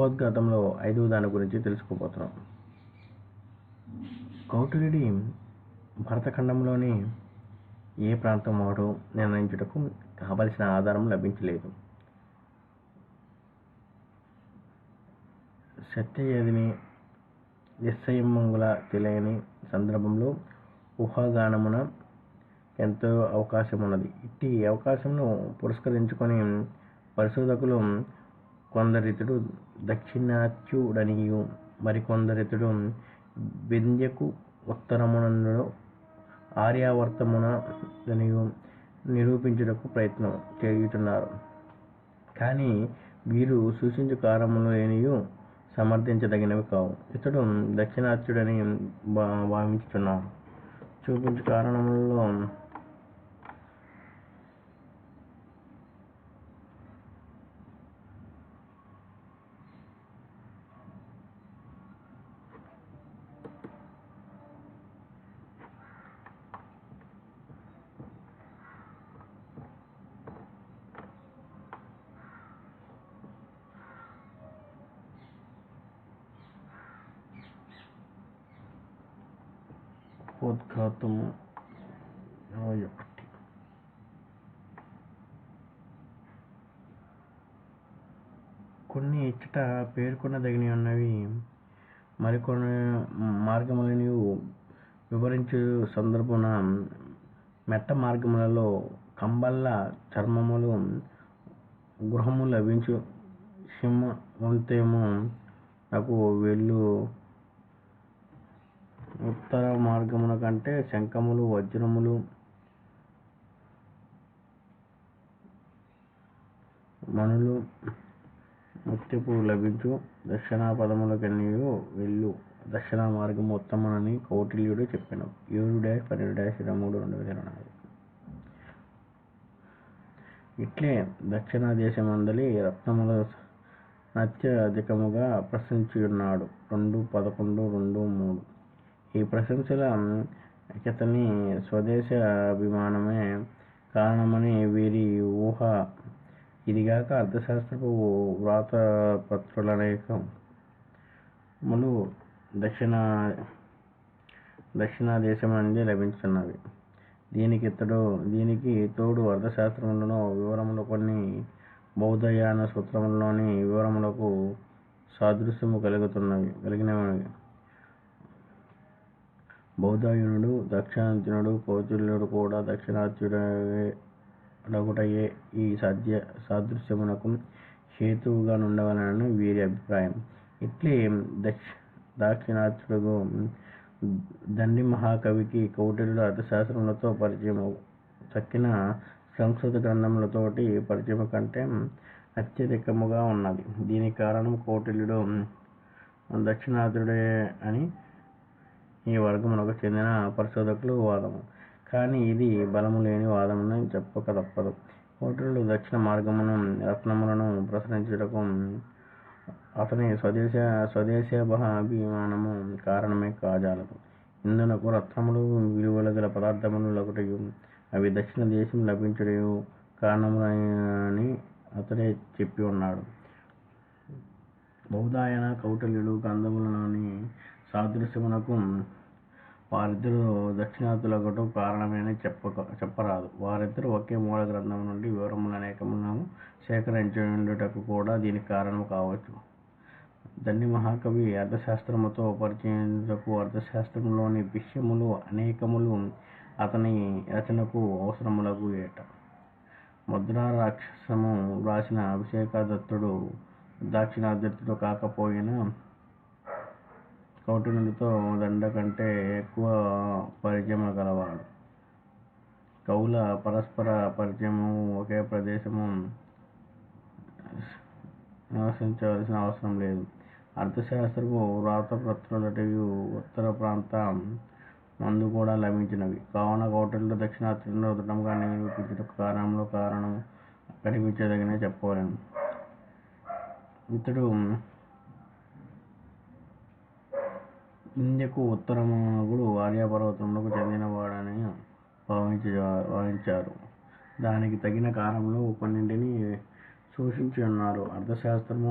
ఉపోద్ఘాతంలో ఐదవ దాని గురించి తెలుసుకోబోతున్నాం. కౌటిల్యుడి భరతఖండంలోని ఏ ప్రాంతం వాడో నిర్ణయించుటకు కావలసిన ఆధారం లభించలేదు. సత్యయదిని నిస్సయమంగుల తెలియని సందర్భంలో ఊహాగానమున ఎంతో అవకాశం ఉన్నది ఇట్టి అవకాశంను పురస్కరించుకొని పరిశోధకులు కొందరితుడు దక్షిణాత్యుడనియు మరికొందరితుడు వింధ్యకు ఉత్తరమునందు ఆర్యావర్తముననియు నిరూపించుటకు ప్రయత్నం చేయుచున్నారు. కానీ వీరు సూచించు కారణములు లేనియు సమర్థించదగినవి కావు. ఇతడు దక్షిణాత్యుడని భావించుచున్నారు చూపించు కారణములలో ఉద్ఘాతము. ఇరవై ఒకటి కొన్ని ఇచ్చట పేర్కొనదగినవి ఉన్నవి మరికొన్ని మార్గములని వివరించు సందర్భమున మెట్ట మార్గములలో కంబళ్ళ చర్మములు గృహము లభించు సింహవంతేమో నాకు వెళ్ళు ఉత్తర మార్గమున కంటే శంఖములు వజ్రములు మణులు ముత్యపు లభించు. దక్షిణ కన్నీయు వెళ్ళు. దక్షిణ మార్గము ఉత్తమనని కౌటిల్యుడు చెప్పాను. ఏడు డాష్ పన్నెండు డాష్ ఇరవై మూడు రెండు వేల ఇరవై నాలుగు. ఇట్లే దక్షిణ దేశమందలి రత్నముల అత్యధికముగా ప్రశంసించున్నాడు రెండు పదకొండు రెండు మూడు. ఈ ప్రశంసల ఇతని స్వదేశాభిమానమే కారణమని వీరి ఊహ. ఇదిగాక అర్థశాస్త్రపు వ్రాతపత్రులనేకములు దక్షిణ దక్షిణ దేశమందే లభించుతున్నవి. దీనికి ఇతడు దీనికి తోడు అర్థశాస్త్రంలో వివరములు కొన్ని బౌద్ధయాన సూత్రంలోని వివరములకు సాదృశ్యము కలుగుతున్నవి కలిగినవి. బౌద్ధాయనుడు దక్షిణాత్యునుడు కౌటిల్యుడు కూడా దక్షిణాత్యుడగుటయే ఈ సాధ్య సాదృశ్యమునకు హేతువుగా నుండవలనని వీరి అభిప్రాయం. ఇట్లే దక్ష దాక్షిణాత్యుడు దండి మహాకవికి కౌటిల్యుడు అర్థశాస్త్రములతో పరిచయము తక్కిన సంస్కృత గ్రంథములతోటి పరిచయము కంటే అత్యధికముగా ఉన్నది. దీనికి కారణం కౌటిల్యుడు దక్షిణాత్యుడే అని ఈ వర్గమునకు చెందిన పరిశోధకులు వాదము. కానీ ఇది బలము లేని వాదమని చెప్పక తప్పదు. కౌటిల్యుడు దక్షిణ మార్గమును రత్నములను ప్రసరించుటకు అతని స్వదేశ స్వదేశాభిమానము కారణమే కాజాలదు. ఇందునకు రత్నములు విలువల గల పదార్థములు ఒకటి అవి దక్షిణ దేశం లభించుటయు కారణములని అతడే చెప్పి ఉన్నాడు. బౌధాయన కౌటల్యుడు గంధములలోని సాదృశ్యమునకు వారిద్దరూ దక్షిణాతులగటు కారణమని చెప్పక చెప్పరాదు. వారిద్దరూ ఒకే మూల గ్రంథం నుండి వివరములు అనేకములను సేకరించుటకు కూడా దీనికి కారణం కావచ్చు. దండి మహాకవి అర్థశాస్త్రముతో పరిచయించుటకు అర్థశాస్త్రములోని విషయములు అనేకములు అతని రచనకు అవసరములకు ఏట. ముద్రా రాక్షసము వ్రాసిన అభిషేకదత్తుడు దాక్షిణాత్యుడు కాకపోయినా కౌటిల్యునితో దండ కంటే ఎక్కువ పరిచయము గలవాడు. కవుల పరస్పర పరిచయము ఒకే ప్రదేశము నివసించవలసిన అవసరం లేదు. అర్థశాస్త్రపు వ్రాతపత్రులటయు ఉత్తర ప్రాంత మందు కూడా లభించినవి. కావున కౌటిల్యుడు దక్షిణాత్యుడిని ఉదటంగా నిరూపించుటకు కారణంలో కారణం కనిపించదగిన చెప్పవలేను. ఇతడు ఇండియకు ఉత్తరమునగుడు ఆర్యపర్వతములకు చెందినవాడని భావించి భావించారు. దానికి తగిన కాలంలో కొన్నింటిని సూచించి ఉన్నారు. అర్థశాస్త్రము